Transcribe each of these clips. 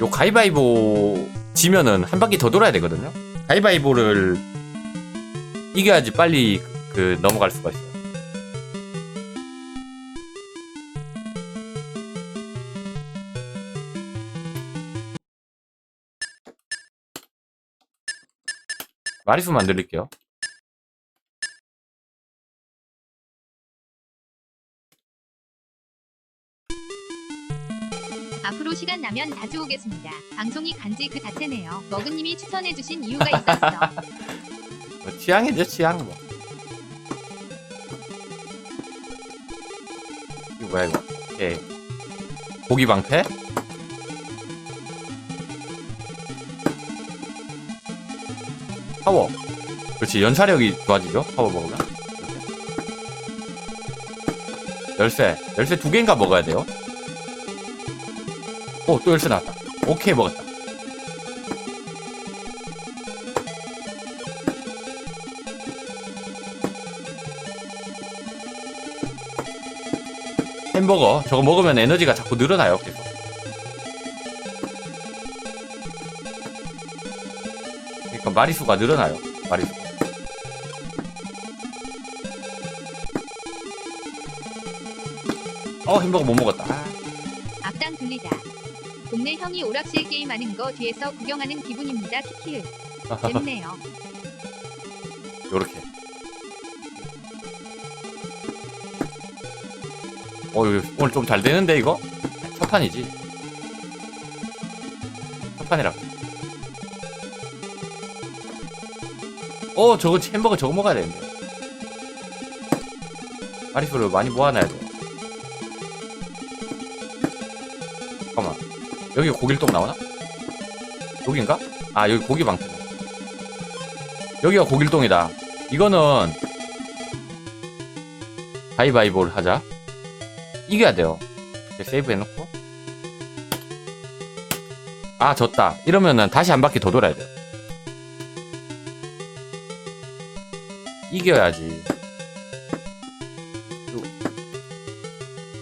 요 가위바위보 지면은 한 바퀴 더 돌아야 되거든요. 가위바위보를 이겨야지 빨리 그 넘어갈 수가 있어요. 마리수만 늘릴게요. 앞으로 시간 나면 자주 오겠습니다. 방송이 간지 그 자체네요. 머그님이 추천해주신 이유가 있었어. 뭐 취향이죠, 취향 뭐. 이거 뭐야 이거? 오케이. 고기 방패? 파워. 그렇지, 연사력이 좋아지죠? 파워 먹으면. 열쇠. 열쇠 두 개인가 먹어야 돼요? 오, 또 열쇠 나왔다. 오케이, 먹었다. 햄버거 저거 먹으면 에너지가 자꾸 늘어나요 계속 그러니까 마리수가 늘어나요 마리수 어 햄버거 못 먹었다 아. 동네 형이 오락실 게임하는 거 뒤에서 구경하는 기분입니다. 키키을. 재밌네요. 요렇게 어 오늘 좀 잘 되는데 이거 첫 판이지 첫 판이라 어 저거 햄버거 저거 먹어야 되는데 마리수를 많이 모아놔야 돼 여기 고길동 나오나? 여긴가? 아 여기 고기 방패네 여기가 고길동이다. 이거는 가위바위보를 하자. 이겨야 돼요. 세이브 해놓고. 아 졌다. 이러면은 다시 한 바퀴 더 돌아야 돼요. 이겨야지. 요.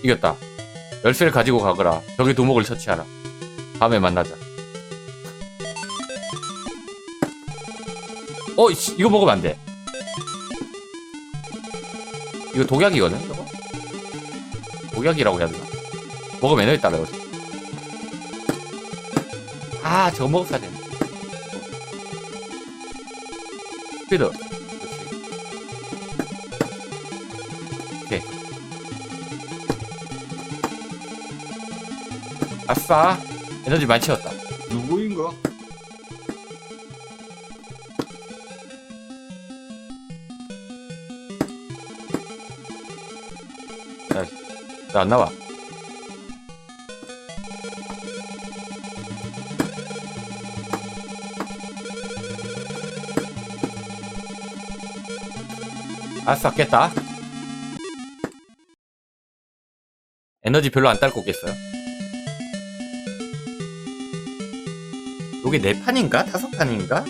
이겼다. 열쇠를 가지고 가거라. 저기 두목을 처치하라 다음에 만나자. 어 이씨, 이거 먹으면 안 돼. 이거 독약이거든 저거? 독약이라고 해야 되나? 먹으면 에너지 따라요 아 저거 먹었어야 되네 스피드. 오케이. 아싸 에너지 많이 채웠다 누구인가? 나 안 나와. 아싸, 깼다. 에너지 별로 안 딸고 깼어요. 요게 네 판인가? 다섯 판인가?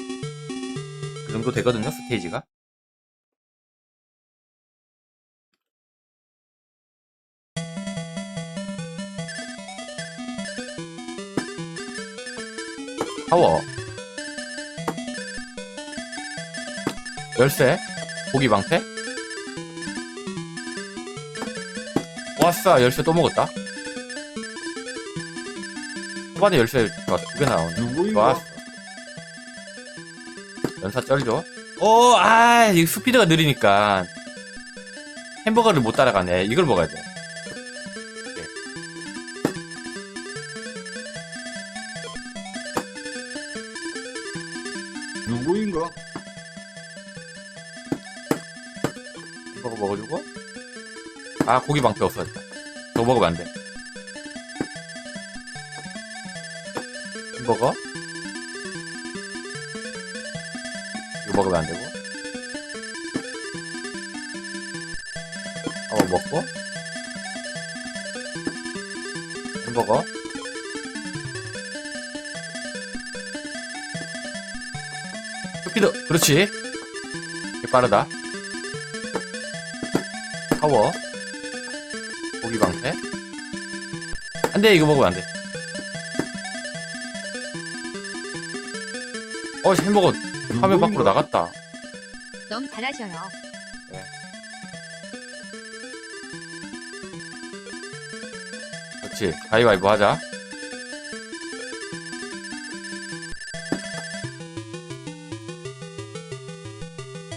그 정도 되거든요, 스테이지가. 파워 열쇠 고기 방패 왔어 열쇠 또 먹었다 초반에 열쇠 두개 나오네 누구인가? 좋았어. 연사 쩔죠? 어아 이 스피드가 느리니까. 햄버거를 못 따라가네. 이걸 먹어야 돼. 누구인가? 햄버거 먹어주고? 아 고기 방패 없어졌다. 저거 먹으면 안 돼 햄버거? 이거 먹으면 안 되고? 어 먹고? 햄버거? 스피드 그렇지. 빠르다. 파워. 고기 방패. 안 돼 이거 먹으면 안 돼 어 햄버거 화면 밖으로? 나갔다. 너무 잘하셔요. 그렇지. 가위바위보 하자.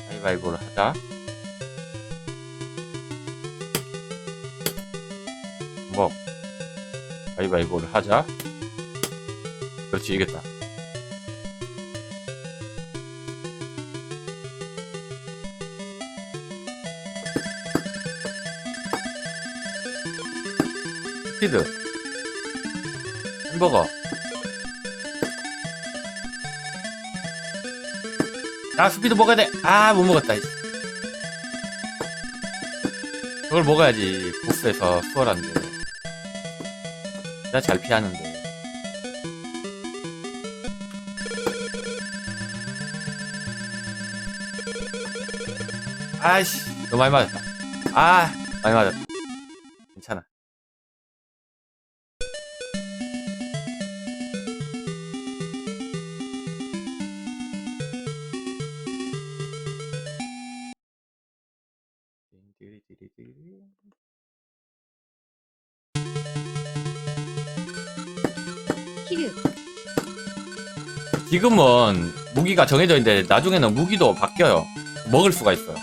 가위바위보를 하자. 뭐? 가위바위보를 하자. 그렇지 이겼다 스피드 햄버거. 아 스피드 먹어야 돼아 못 먹었다. 그걸 먹어야지 보스에서 수월한데. 내가 잘 피하는데. 아이씨 너무 많이 맞았다. 아 많이 맞았다 지금은 무기가 정해져 있는데 나중에는 무기도 바뀌어요. 먹을 수가 있어요.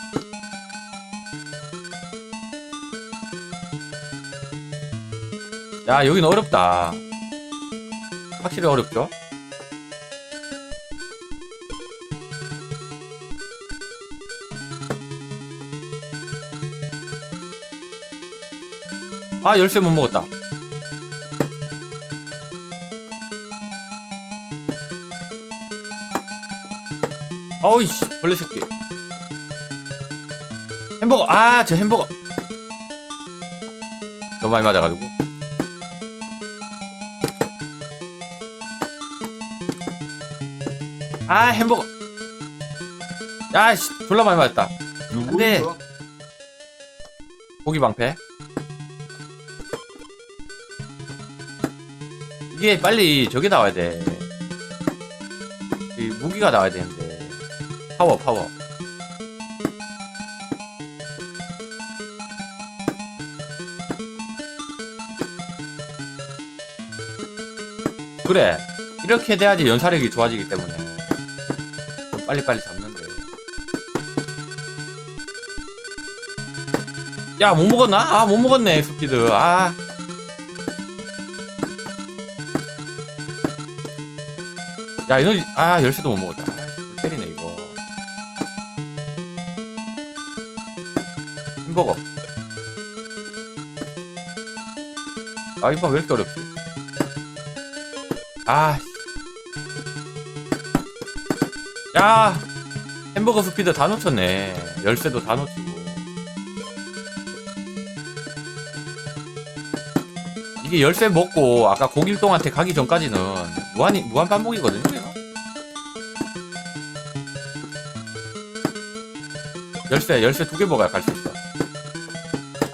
야, 여긴 어렵다. 확실히 어렵죠? 아, 열쇠 못 먹었다. 어이씨, 벌레 새끼. 햄버거, 아, 저 햄버거. 너무 많이 맞아가지고. 아, 햄버거. 야, 씨, 졸라 많이 맞았다. 누구인가? 고기 방패. 이게 빨리 저게 나와야 돼. 이 무기가 나와야 되는데. 파워, 파워. 그래. 이렇게 돼야지 연사력이 좋아지기 때문에. 좀 빨리빨리 잡는데. 야, 못 먹었나? 아, 못 먹었네, 스피드. 아. 야, 이놈, 아, 열쇠도 못 먹었다. 햄버거. 아, 이거 왜 이렇게 어렵지? 아. 야! 햄버거 스피드 다 놓쳤네. 열쇠도 다 놓치고. 이게 열쇠 먹고 아까 고길동한테 가기 전까지는 무한이 무한 반복이거든요. 이거. 열쇠 열쇠 두 개 먹어야 갈 수 있어.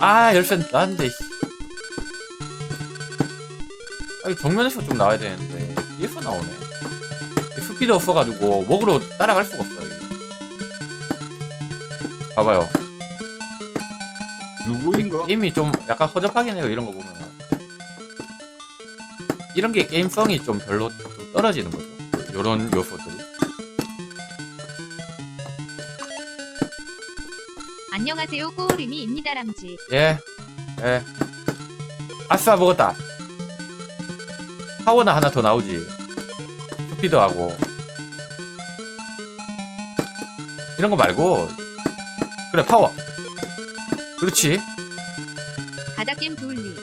아 열쇠 나는데. 씨. 아니 정면에서 좀 나와야 되는데 뒤에서 나오네. 스피드 없어가지고 먹으러 따라갈 수가 없어. 이게. 봐봐요. 누구인가? 게임이 좀 약간 허접하긴 해요 이런 거 보면 이런 게 게임성이 좀 별로 좀 떨어지는 거죠 요런 요소들 안녕하세요. 꼬우림이입니다. 람지. 예, 예. 아싸 먹었다 파워나 하나 더 나오지 스피드 하고 이런 거 말고 그래 파워 그렇지 바닥겜 두울리.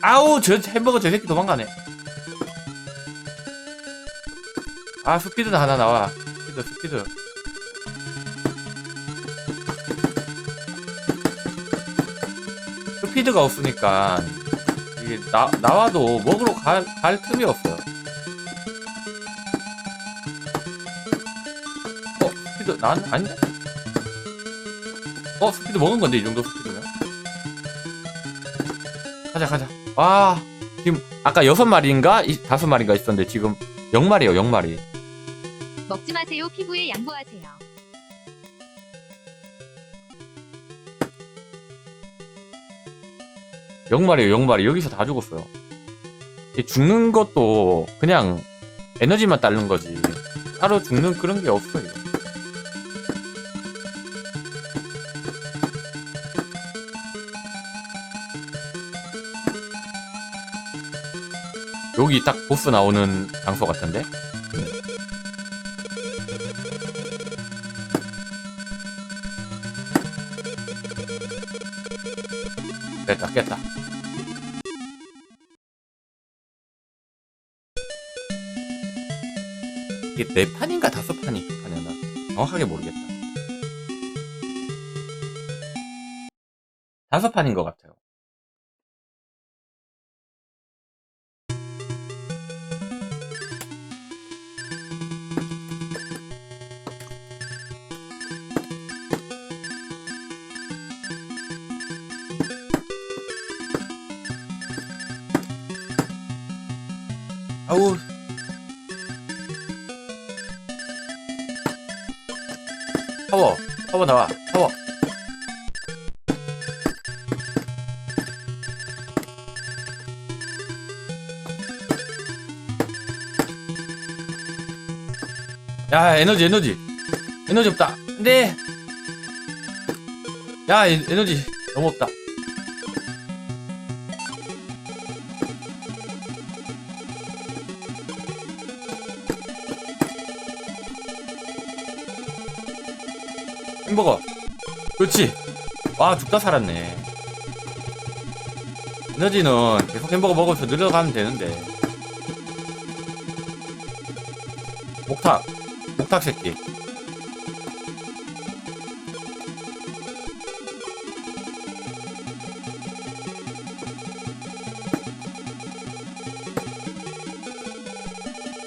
아우 저 햄버거 저 새끼 도망가네 아 스피드는 하나 나와 스피드 스피드 피드가 없으니까 이게 나, 나와도 먹으러 갈, 갈 틈이 없어요. 어 스피드 난 아닌데 어 스피드 먹은 건데 이 정도 스피드면? 가자 가자. 와 지금 아까 여섯 마리인가? 이- 다섯 마리인가 있었는데 지금 영 마리요 영 마리. 먹지 마세요. 피부에 양보하세요. 영말이에요, 영말이. 여기서 다 죽었어요. 이 죽는 것도 그냥 에너지만 따르는 거지. 따로 죽는 그런 게 없어요. 여기 딱 보스 나오는 장소 같은데? 됐다, 깼다. 네 판인가 다섯 판이 두 판이었나? 정확하게 모르겠다. 다섯 판인 것 같아요. 에너지 에너지. 에너지 없다. 안돼 야 에- 에너지 너무 없다. 햄버거. 그렇지. 와 죽다 살았네. 에너지는 계속 햄버거 먹으면서 늘어가면 되는데. 목탁 목탁 새끼.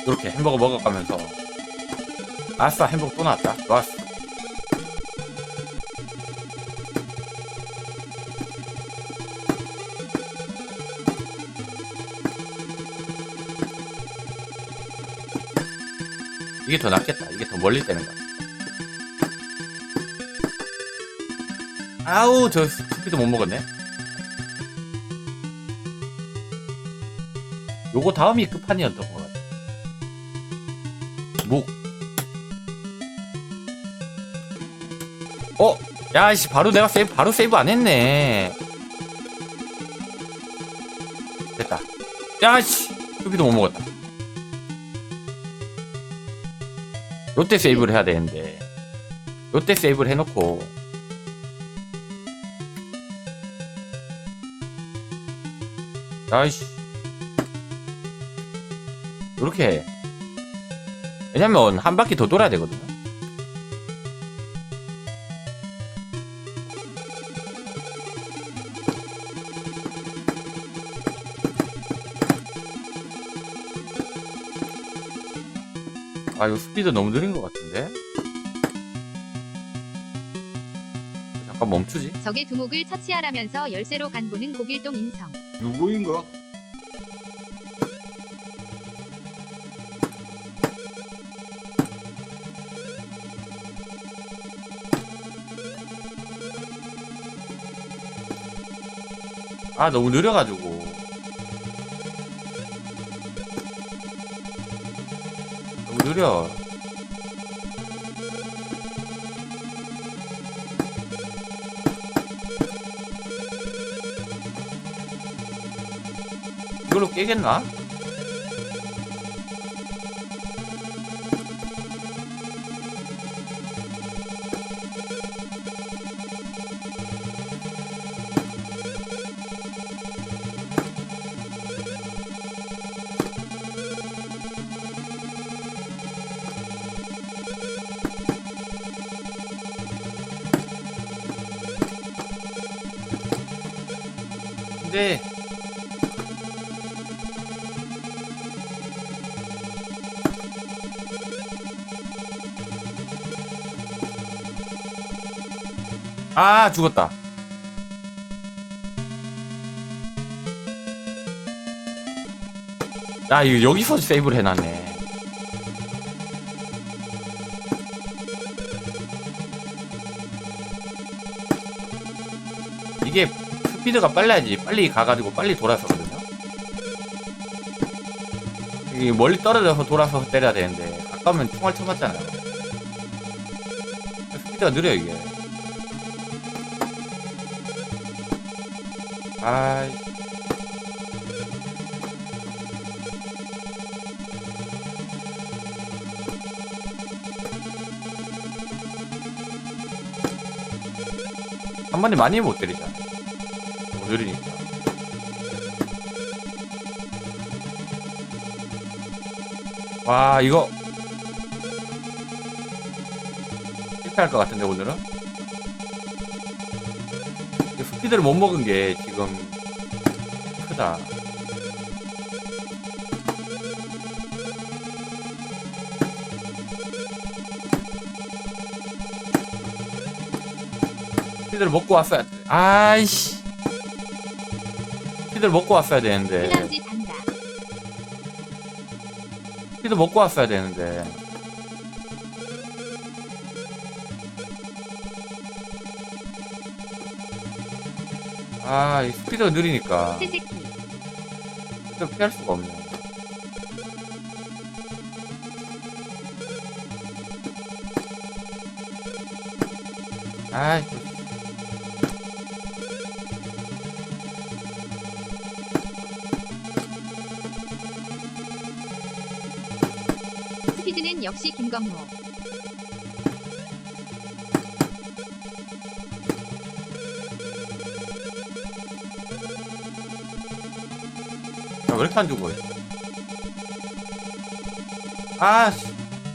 이렇게 햄버거 먹어가면서 아싸 햄버거 또 나왔다. 좋았어 이게 더 낫겠다. 이게 더 멀리 떼는 거야. 아우, 저 스피드 못 먹었네. 요거 다음이 끝판이었던 것 같아. 목. 어? 야씨, 바로 내가 세이브, 바로 세이브 안 했네. 됐다. 야씨, 스피드 못 먹었다. 롯데 세이브를 해야 되는데. 롯데 세이브를 해놓고. 아이씨. 이렇게 해. 왜냐면 한 바퀴 더 돌아야 되거든 아 이거 스피드 너무 느린 것 같은데 잠깐 멈추지 적의 두목을 처치하라면서 열쇠로 간보는 고길동 인성. 누구인가? 아 너무 느려가지고 느려 이걸로 깨겠나? 근데 아 죽었다. 아 이거 여기서 세이브를 해놨네 스피드가 빨라야지 빨리 가가지고 빨리 돌아서 거든요. 이게 멀리 떨어져서 돌아서 때려야 되는데 가까우면 총알 쳐맞잖아요. 스피드가 느려 이게. 아이. 한 번에 많이 못 때리잖아. 느리니까. 와, 이거. 실패할 것 같은데, 오늘은? 이 스피드를 못 먹은 게 지금 크다. 스피드를 먹고 왔어야 돼. 아이씨. 스피드를 먹고 왔어야 되는데. 잔다. 스피드 먹고 왔어야 되는데. 아, 이 스피드가 느리니까. 스피드 피할 수가 없네. 아이, 또 스피드는 역시 김건모. 야, 왜 이렇게 안 죽어? 아, 씨.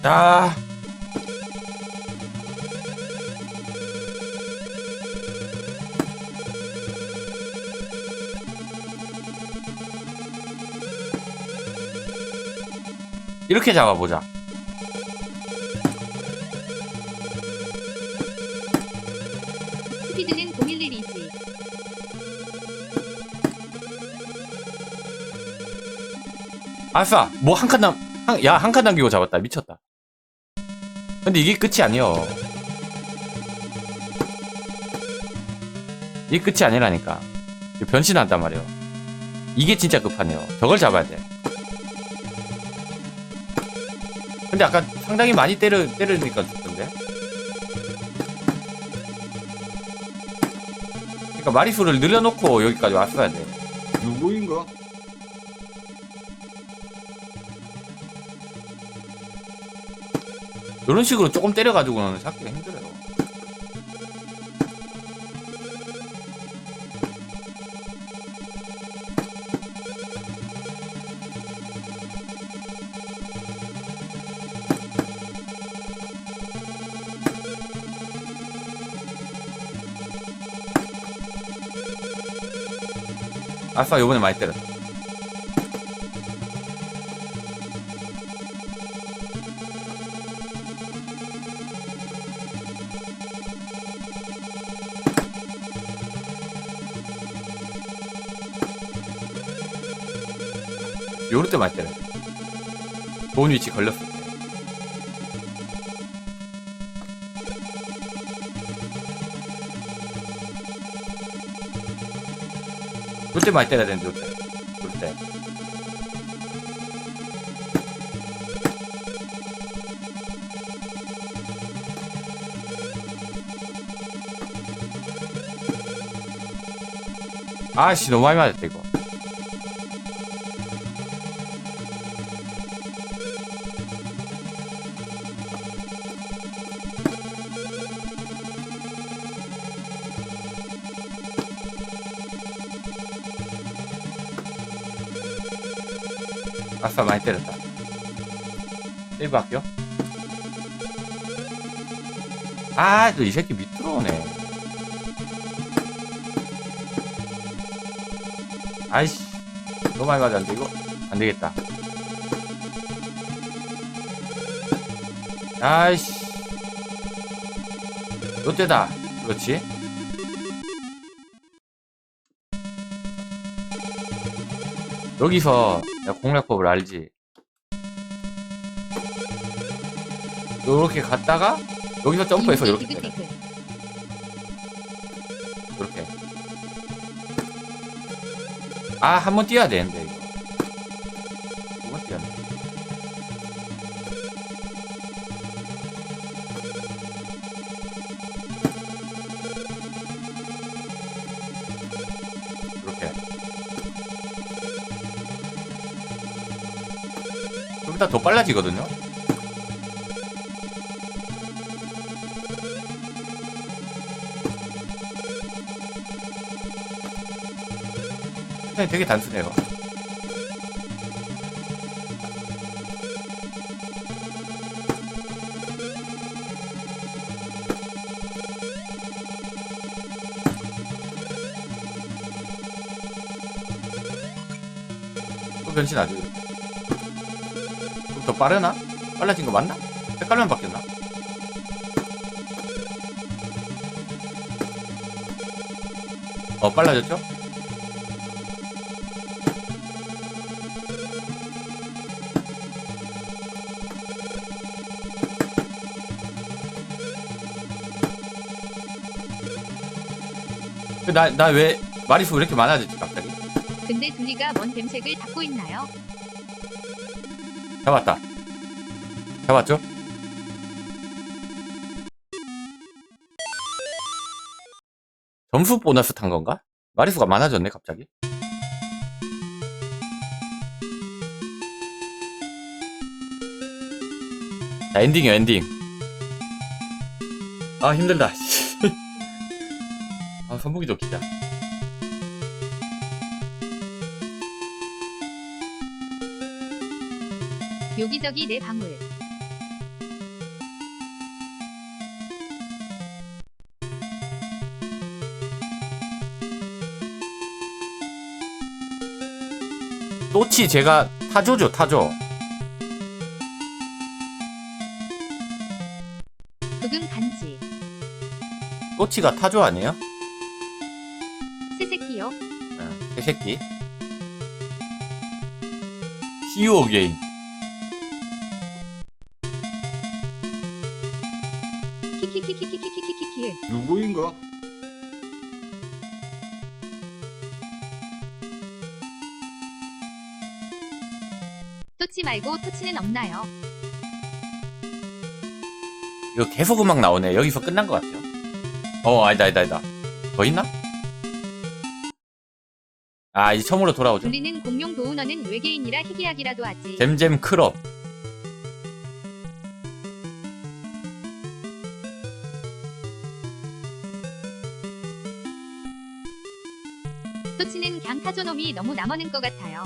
야. 이렇게 잡아보자. 아싸! 뭐 한 칸 남, 한, 야, 한 칸 남기고 잡았다. 미쳤다. 근데 이게 끝이 아니여. 이게 끝이 아니라니까. 변신한단 말이에요. 이게 진짜 급하네요. 저걸 잡아야 돼. 근데 아까 상당히 많이 때려, 때리니까 죽던데? 그러니까 마리수를 늘려놓고 여기까지 왔어야 돼. 누구인가? 이런 식으로 조금 때려가지고는 잡기가 힘들어요. 아싸, 요번에 많이 때렸다. 요럴 때 많이 때려야 돼. 좋은 위치 걸렸을 때. 요럴 때 많이 때려야 되는데, 요럴 때. 요럴 때. 아씨, 너무 많이 맞았다, 이거. 아싸 많이 때렸다. 세이브 할게요 아 또 이 새끼 밑으로 오네. 아이씨 너무 많이 맞았는데 이거? 안 되겠다. 아이씨. 롯데다. 그렇지? 여기서 야 공략법을 알지? 요렇게 갔다가 여기서 점프해서 이렇게 때려 이렇게. 아 한 번 뛰어야 되는데 이거. 좀 이따 더 빨라지거든요? 되게 단순해요. 또 변신하죠. 좀더 빠르나? 빨라진 거 맞나? 색깔만 바뀌었나? 어, 빨라졌죠? 그 나, 나 왜 마리수 왜 이렇게 많아졌지, 갑자기? 근데 둘리가 뭔 뱀색을 닦고 있나요? 잡았다. 잡았죠? 점수 보너스 탄 건가? 마리수가 많아졌네, 갑자기. 자, 엔딩이요, 엔딩. 아, 힘들다. 아, 선풍기도 키자. 여기저기 내 방울. 또치 제가 타조죠, 타조. 부금 간지. 또치가 타조 아니에요? 새새끼요. 응, 새새끼. 히어 게임. 키키키키키키키키키. 누구인가? 토치 말고 토치는 없나요? 이거 계속 음악 나오네. 여기서 끝난 것 같아요. 어, 아니다, 아니다, 아니다. 더 있나? 아, 이제 처음으로 돌아오죠. 둘리는 공룡 도우너는 외계인이라 희귀하기라도 하지. 잼잼 크롭. 너무 남아는 것 같아요.